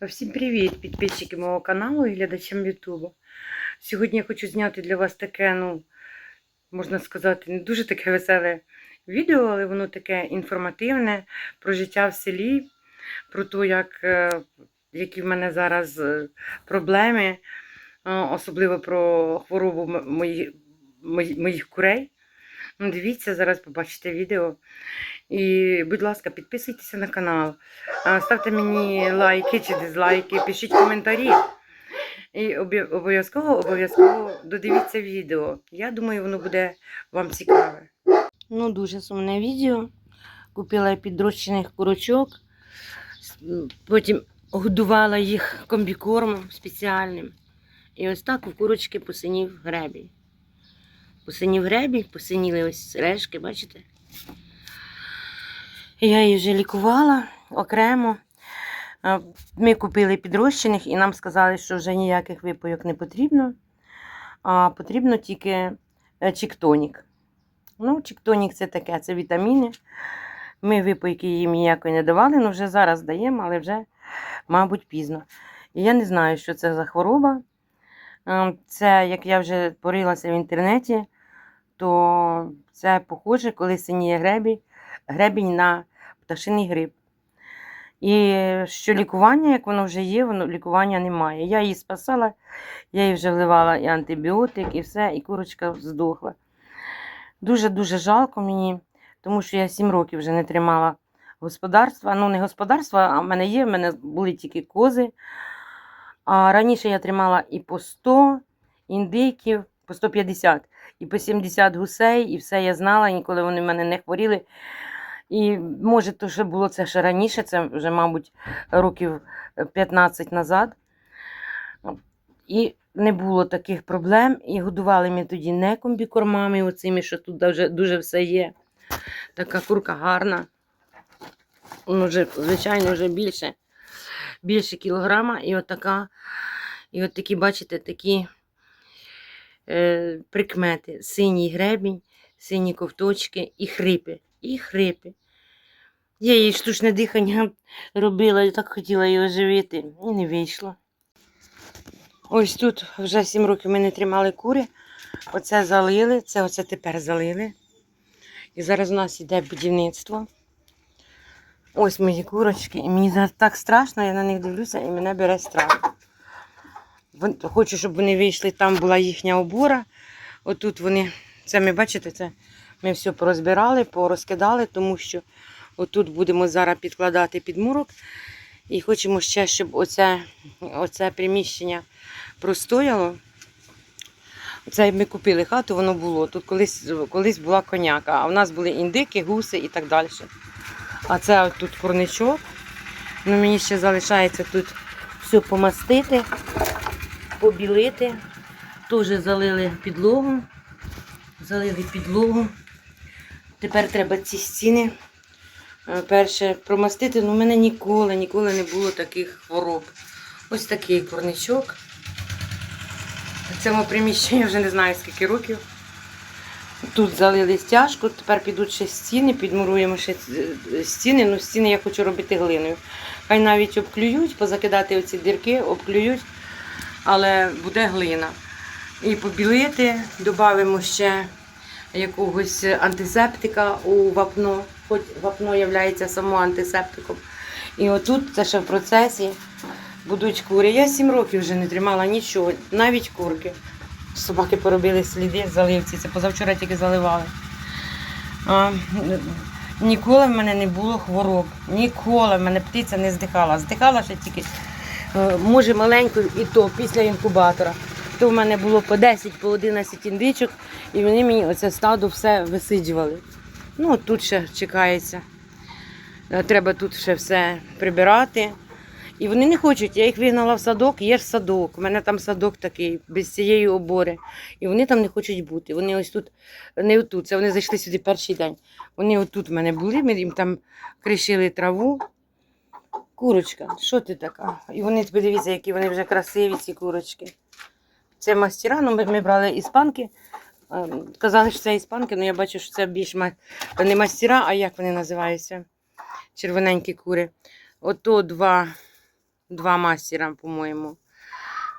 Всім привіт, підписчики мого каналу і глядачам Ютубу. Сьогодні я хочу зняти для вас таке, ну, можна сказати, не дуже таке веселе відео, але воно таке інформативне про життя в селі, про те, як, е, які в мене зараз е, проблеми, е, особливо про хворобу м- мої- мої- моїх курей. Ну, Дивіться, зараз побачите відео. І, будь ласка, підписуйтеся на канал. Ставте мені лайки чи дизлайки, пишіть коментарі. І обов'язково, обов'язково додивіться відео. Я думаю, воно буде вам цікаве. Ну, дуже сумне відео. Купила підрощених курочок, потім годувала їх комбікормом спеціальним. І ось так у курочки посинів гребінь. Посинів гребінь, посиніли ось решки, бачите? Я її вже лікувала окремо. Ми купили підрощених і нам сказали, що вже ніяких випойок не потрібно, а потрібно тільки е, чіктонік. Ну, чіктонік це таке, це вітаміни. Ми випойки їм ніякої не давали, але вже зараз даємо, але вже, мабуть, пізно. І я не знаю, що це за хвороба. Е, Це, як я вже порилася в інтернеті, то це похоже, коли синіє гребінь, гребінь на пташиний грип. І що лікування, як воно вже є, воно лікування немає. Я її спасала, я їй вже вливала і антибіотик, і все, і курочка здохла. Дуже-дуже жалко мені, тому що я 7 років вже не тримала господарства. Ну, не господарства, а в мене є, в мене були тільки кози. А раніше я тримала і по 100 індиків, по 150, і по 70 гусей, і все я знала, ніколи вони в мене не хворіли. І може, то ще було це ще раніше, це вже, мабуть, років 15 назад. І не було таких проблем. І годували ми тоді не комбікормами, оцими, що тут вже дуже все є. Така курка гарна. Ну, вже, звичайно, вже більше, більше кілограма. І от така, і от такі, бачите, такі е, прикмети. Синій гребінь, сині ковточки і хрипи. І хрипи. Я їй штучне дихання робила, і так хотіла її оживити, і не вийшло. Ось тут вже 7 років ми не тримали кури. Оце залили, це оце тепер залили. І зараз у нас йде будівництво. Ось мої курочки. І мені так страшно, я на них дивлюся і мене бере страх. Хочу, щоб вони вийшли, там була їхня обора. Отут вони, це ми бачите, це ми все порозбирали, порозкидали, тому що отут будемо зараз підкладати підмурок. І хочемо ще, щоб оце, оце приміщення простояло. Це ми купили хату, воно було. Тут колись, колись була коняка, а в нас були індики, гуси і так далі. А це тут курничок. Ну, мені ще залишається тут все помастити, побілити. Теж залили підлогу. Залили підлогу. Тепер треба ці стіни е, перше промастити. Ну, у мене ніколи, ніколи не було таких хвороб. Ось такий корничок. В цьому приміщенні вже не знаю скільки років. Тут залили стяжку, тепер підуть ще стіни, підмуруємо ще е, стіни. Ну, стіни я хочу робити глиною. Хай навіть обклюють, позакидати оці дірки, обклюють, але буде глина. І побілити, додамо ще якогось антисептика у вапно, хоч вапно є само антисептиком. І отут це ще в процесі будуть кури. Я 7 років вже не тримала нічого, навіть курки. Собаки поробили сліди в заливці, це позавчора тільки заливали. А, ніколи в мене не було хвороб. Ніколи в мене птиця не здихала. Здихала ще тільки, е, може, маленько, і то після інкубатора. То в мене було по 10, по 11 індичок, і вони мені оце стадо все висиджували. Ну, тут ще чекається. Е, Треба тут ще все прибирати. І вони не хочуть. Я їх вигнала в садок, є ж садок. У мене там садок такий, без цієї обори. І вони там не хочуть бути. Вони ось тут, не отут, це вони зайшли сюди перший день. Вони отут в мене були, ми їм там кришили траву. Курочка, що ти така? І вони, подивіться, які вони вже красиві, ці курочки. Це мастера, ну ми, ми брали іспанки. Е, Казали, що це іспанки, але я бачу, що це більш не мастера, а як вони називаються? Червоненькі кури. Ото два два мастера, по-моєму.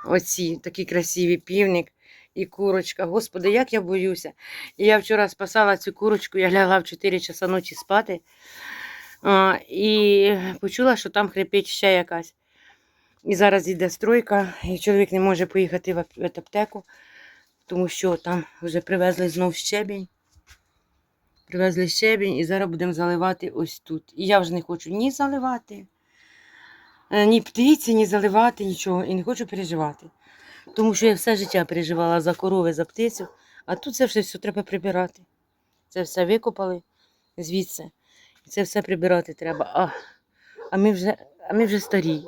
Оці такі красиві півник і курочка. Господи, як я боюся. І я вчора спасала цю курочку, я лягла в 4 часа ночі спати. І почула, що там хрипить ще якась. І зараз йде стройка, і чоловік не може поїхати в ап- аптеку, тому що там вже привезли знов щебінь. Привезли щебінь і зараз будемо заливати ось тут. І я вже не хочу ні заливати, е, ні птиці, ні заливати, нічого. І не хочу переживати. Тому що я все життя переживала за корови, за птицю, а тут це все, все треба прибирати. Це все викопали звідси. І це все прибирати треба. А, а, ми, вже, а ми вже старі.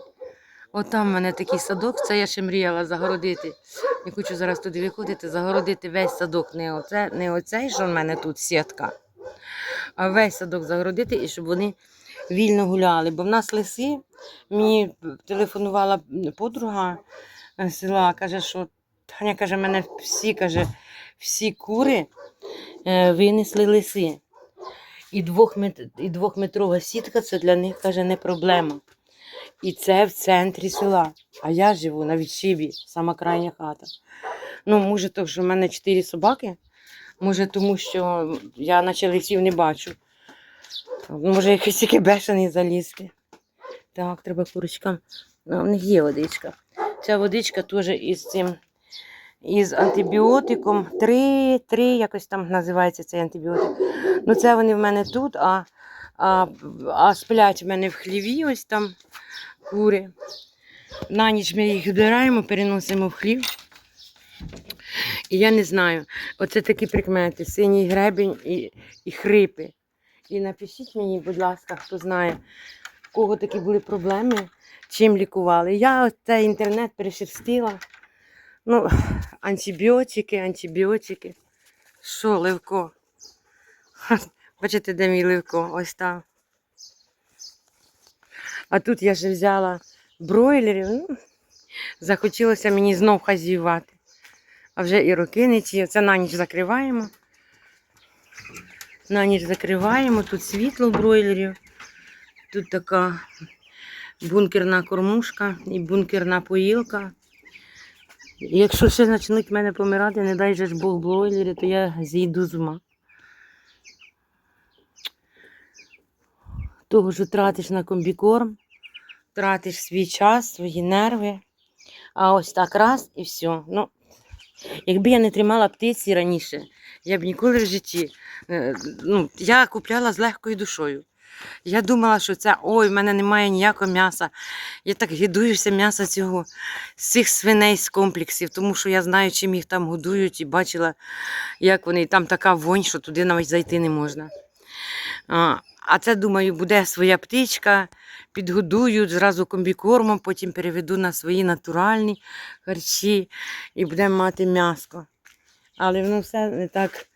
От в мене такий садок, це я ще мріяла загородити. Я хочу зараз туди виходити, загородити весь садок. Не, оце, не оцей, що в мене тут сітка, а весь садок загородити і щоб вони вільно гуляли. Бо в нас лиси, мені телефонувала подруга села, каже, що Таня каже, мене всі каже, всі кури е, винесли лиси. І двохметрова сітка це для них каже не проблема. І це в центрі села. А я живу на відшибі, сама крайня хата. Ну, може, то, що в мене чотири собаки, може, тому що я наче лисів не бачу. Може, якийсь тільки бешений залізти. Так, треба курочкам. Ну, у них є водичка. Ця водичка теж із цим. Із антибіотиком. Три, три, якось там називається цей антибіотик. Ну, це вони в мене тут, а, а, а сплять в мене в хліві, ось там кури. На ніч ми їх збираємо, переносимо в хлів. І я не знаю, оце такі прикмети: синій гребінь і, і хрипи. І напишіть мені, будь ласка, хто знає, в кого такі були проблеми, чим лікували. Я цей інтернет перешерстила. Ну, антибіотики, антибіотики. Що, Левко? Бачите, де мій Левко? Ось там. А тут я ж взяла бройлерів. Ну, захотілося мені знов хазіювати. А вже і роки не ті. Це на ніч закриваємо. На ніч закриваємо. Тут світло бройлерів. Тут така бункерна кормушка і бункерна поїлка. Якщо ще почнуть мене помирати, не дай же ж Бог бройлери, то я зійду з ума. Того, що тратиш на комбікорм, тратиш свій час, свої нерви. А ось так раз і все. Ну, якби я не тримала птиці раніше, я б ніколи в житті. е, Ну, я купляла з легкою душою. Я думала, що це ой, в мене немає ніякого м'яса. Я так гидуюся м'яса цього з цих свиней з комплексів, тому що я знаю, чим їх там годують, і бачила, як вони. Там така вонь, що туди навіть зайти не можна. А, це, думаю, буде своя птичка, підгодую зразу комбікормом, потім переведу на свої натуральні харчі і будемо мати м'яско. Але воно все не так,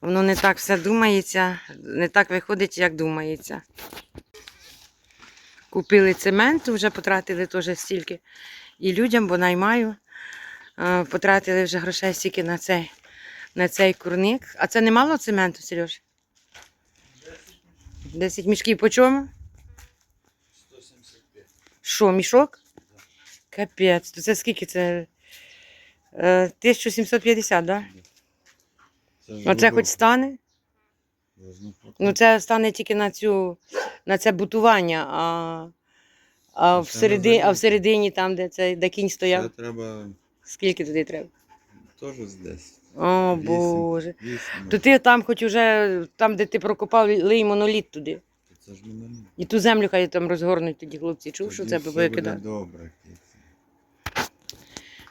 воно не так все думається, не так виходить, як думається. Купили цементу, вже потратили теж стільки. І людям, бо наймаю, потратили вже грошей стільки на цей, на цей курник. А це немало цементу, Сереж? 10 мішків по чому? 175. Що, мішок? Капець. То це скільки це? Е, 1750, так? Це Да? Оце хоч стане? Ну, це стане тільки на цю, на це бутування, а, а, Ну, це всередині, а всередині, там, де, це, де кінь Це стояв, треба скільки туди треба? теж з 10. О, Вісім. Боже. Вісім. То ти там хоч уже, там, де ти прокопав, лий моноліт туди. Це ж мене. І ту землю хай там розгорнуть тоді хлопці. Чув, що це би викидав? Добре. кіці.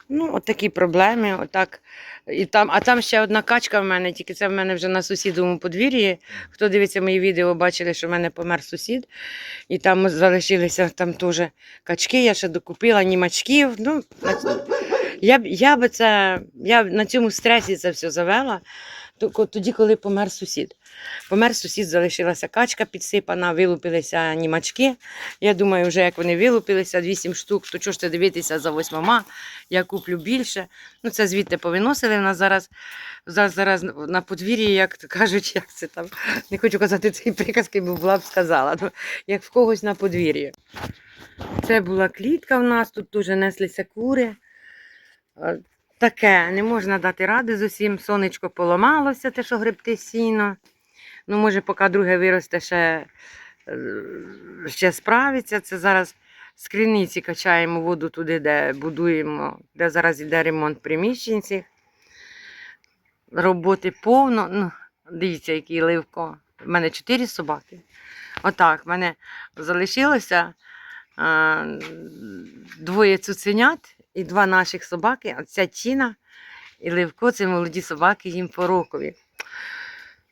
Ну, от такі проблеми, отак. І там, а там ще одна качка в мене, тільки це в мене вже на сусідовому подвір'ї. Хто дивиться мої відео, бачили, що в мене помер сусід. І там залишилися там теж качки, я ще докупила німачків. Ну, на я, я би це, я на цьому стресі це все завела, тоді, коли помер сусід. Помер сусід, залишилася качка підсипана, вилупилися німачки. Я думаю, вже як вони вилупилися, 8 штук, то чого ж це дивитися за восьмома, я куплю більше. Ну, це звідти повиносили нас зараз. Зараз, зараз на подвір'ї, як то кажуть, як це там. Не хочу казати цієї приказки, бо була б сказала. Ну, як в когось на подвір'ї. Це була клітка в нас, тут теж неслися кури. Е, Таке, не можна дати ради з усім. Сонечко поламалося, те, що гребти сіно. Ну, може, поки друге виросте, ще, е, ще справиться. Це зараз з криниці качаємо воду туди, де будуємо, де зараз йде ремонт приміщень цих. Роботи повно. Ну, дивіться, який ливко. У мене чотири собаки. Отак, в мене залишилося а, двоє цуценят і два наших собаки. Оця Тіна і Ливко це молоді собаки, їм по рокові.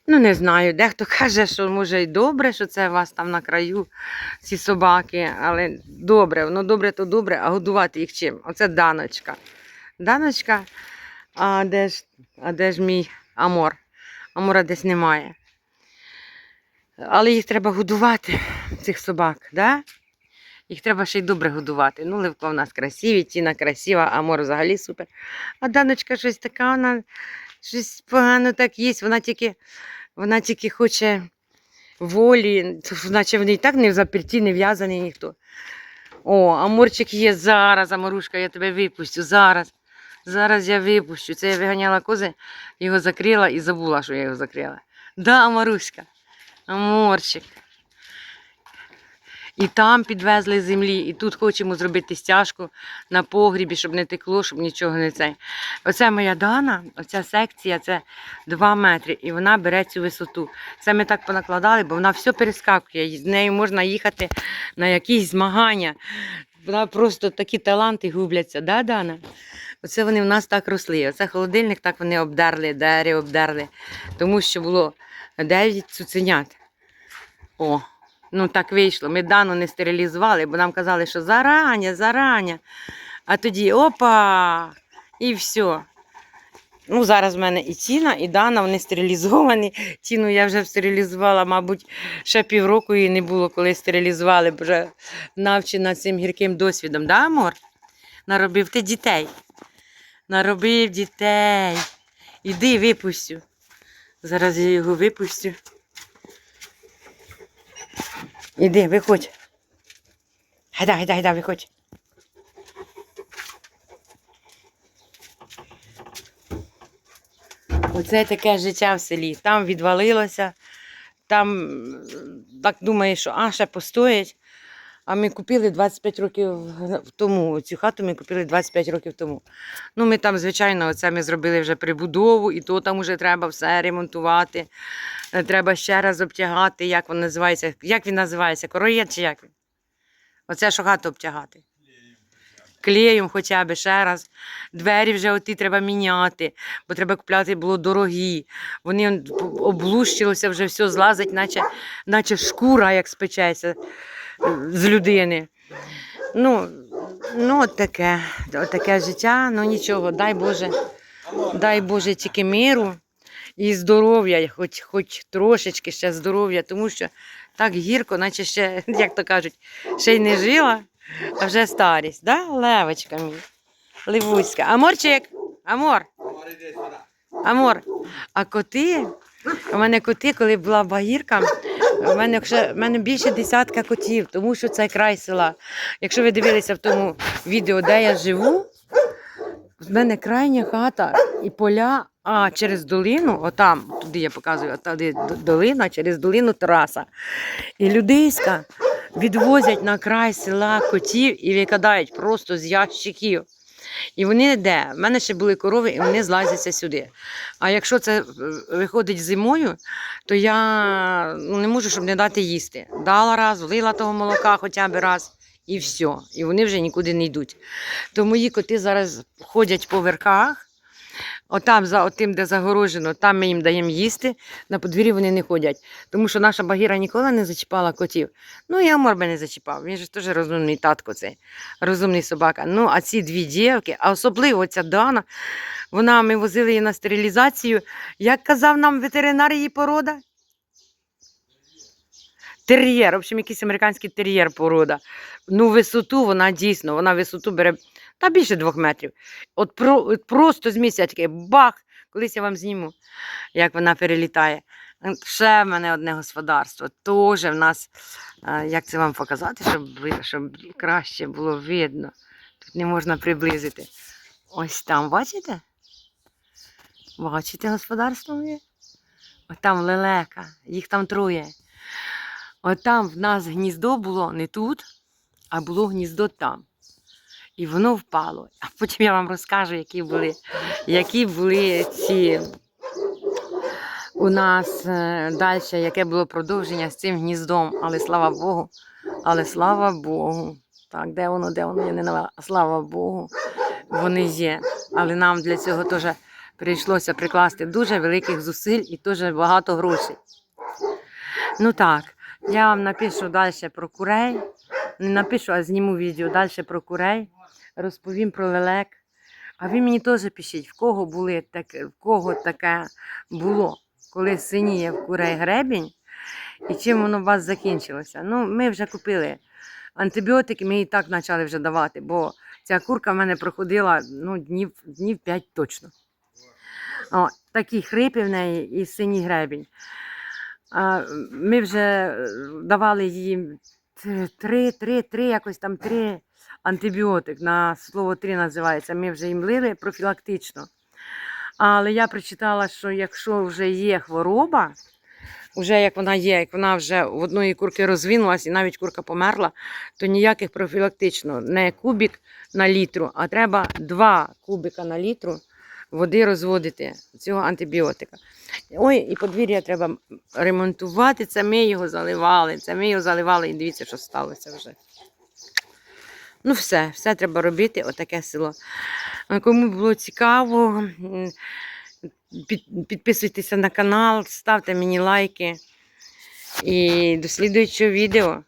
Ну, не знаю, дехто каже, що може й добре, що це у вас там на краю ці собаки, але добре, воно добре, то добре, а годувати їх чим? Оце даночка. Даночка, а де ж, а де ж мій амор? Амора десь немає. Але їх треба годувати, цих собак, да? Їх треба ще й добре годувати. Ну, Левко в нас красиві, Тіна красива, Амор взагалі супер. А Даночка щось така, вона щось погано так їсть. Вона тільки, вона тільки хоче волі, наче вони і так не в заперті, не в'язані ніхто. О, Аморчик є зараз, Аморушка, я тебе випустю, зараз. Зараз я випущу. Це я виганяла кози, його закрила і забула, що я його закрила. Да, Амаруська, Аморчик. І там підвезли землі, і тут хочемо зробити стяжку на погрібі, щоб не текло, щоб нічого не цей. Оце моя Дана, оця секція, це 2 метри, і вона бере цю висоту. Це ми так понакладали, бо вона все перескакує. З нею можна їхати на якісь змагання. Вона просто такі таланти губляться, да, Дана? Оце вони в нас так росли. Оце холодильник, так вони обдерли, двері обдерли, тому що було 9 цуценят. О, ну так вийшло. Ми Дану не стерилізували, бо нам казали, що зарання, зарання. А тоді опа! І все. Ну, зараз в мене і Тіна, і Дана, вони стерилізовані. Тіну я вже стерилізувала, мабуть, ще півроку її не було, коли стерилізували, бо вже навчена цим гірким досвідом, да, Амор? Наробив ти дітей. Наробив дітей. Іди випустю. Зараз я його випустю. Іди, виходь. Гайда, гайда, гайда, виходь. Оце таке життя в селі. Там відвалилося, там так думаєш, що а, ще постоять. А ми купили 25 років тому. Цю хату ми купили 25 років тому. Ну, ми там, звичайно, оце ми зробили вже прибудову, і то там вже треба все ремонтувати. Е, Треба ще раз обтягати, як він називається. Як він називається? Короєд чи як він? Оце що хату обтягати. Клеєм хоча б ще раз. Двері вже оті треба міняти, бо треба купляти було дорогі. Вони он облущилося, вже все злазить, наче, наче шкура, як спечеться е, з людини. Ну, ну от таке, от таке життя, ну нічого, дай Боже, дай Боже тільки миру і здоров'я, хоч, хоч трошечки ще здоров'я, тому що так гірко, наче ще, як то кажуть, ще й не жила, а вже старість, да? Левочка мій, Ливуська. Аморчик, Амор, Амор, а коти, у мене коти, коли була багірка, у мене, вже, в мене більше десятка котів, тому що це край села. Якщо ви дивилися в тому відео, де я живу, в мене крайня хата і поля, а через долину, отам, туди я показую, туди долина, через долину траса. І людиська відвозять на край села котів і викидають просто з ящиків. І вони де? В мене ще були корови, і вони злазяться сюди. А якщо це е, виходить зимою, то я ну, не можу, щоб не дати їсти. Дала раз, влила того молока хоча б раз, і все. І вони вже нікуди не йдуть. То мої коти зараз ходять по верхах. Отам, за отим, де загорожено, там ми їм даємо їсти, на подвір'ї вони не ходять. Тому що наша багіра ніколи не зачіпала котів. Ну, і Амор би не зачіпав. Він же теж розумний татко цей, розумний собака. Ну, а ці дві дівки, а особливо ця Дана, Вона, ми возили її на стерилізацію. Як казав нам ветеринар її порода? Тер'єр, в общем, якийсь американський тер'єр порода. Ну, висоту вона дійсно, вона висоту бере та більше двох метрів. От, про, просто з місця бах, колись я вам зніму, як вона перелітає. Ще в мене одне господарство. Теж в нас, е, як це вам показати, щоб, щоб краще було видно. Тут не можна приблизити. Ось там, бачите? Бачите господарство моє? От там лелека, їх там троє. От там в нас гніздо було не тут, а було гніздо там. І воно впало. А потім я вам розкажу, які були, які були ці у нас далі, яке було продовження з цим гніздом. Але слава Богу, але слава Богу. Так, де воно, де воно, я не навела. Слава Богу, вони є. Але нам для цього теж прийшлося прикласти дуже великих зусиль і дуже багато грошей. Ну так, я вам напишу далі про курей. Не напишу, а зніму відео далі про курей, розповім про лелек. А ви мені теж пишіть, в кого були таке, в кого таке було, коли синіє в курей гребінь, і чим воно у вас закінчилося. Ну, ми вже купили антибіотики, ми і так почали вже давати, бо ця курка в мене проходила ну, днів, днів 5 точно. О, такі хрипи в неї і синій гребінь. А, ми вже давали їй три, три, три, якось там три антибіотик. На слово три називається. Ми вже їм лили профілактично. Але я прочитала, що якщо вже є хвороба, вже як вона є, як вона вже в одної курки розвинулася і навіть курка померла, то ніяких профілактично, не кубик на літру, а треба два кубика на літру води розводити цього антибіотика. Ой, і подвір'я треба ремонтувати. Це ми його заливали. Це ми його заливали, і дивіться, що сталося вже. Ну, все, все треба робити, отаке село. Кому було цікаво, підписуйтеся на канал, ставте мені лайки. І до слідуючого відео.